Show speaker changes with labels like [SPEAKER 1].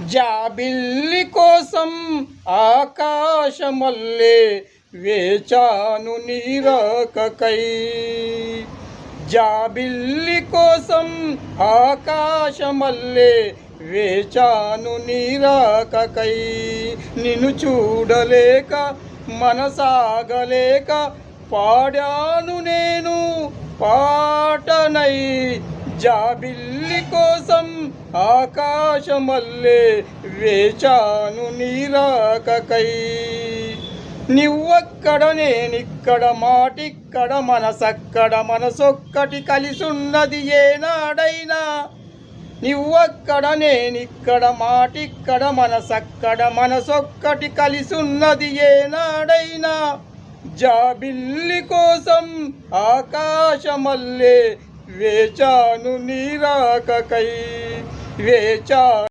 [SPEAKER 1] జాబిల్లి కోసం ఆకాశమల్లే వేచాను నీరాకకై. జాబిల్లి కోసం ఆకాశమల్లే వేచాను నీరాకకై. నిన్ను చూడలేక మనసాగలేక పాడాను నేను పాటనై. జాబిల్లి కోసం ఆకాశమల్లే వేచాను నీరాకకై. నువ్వక్కడ నేనిక్కడ మాటిక్కడ మనసక్కడ మనసొక్కటి కలిసున్నది ఏనాడైనా. నువ్వక్కడ నేనిక్కడ మాటిక్కడ మనసక్కడ మనసొక్కటి కలిసున్నది ఏనాడైనా. జాబిల్లి కోసం ఆకాశమల్లే వేచాను నీరాకకై. Về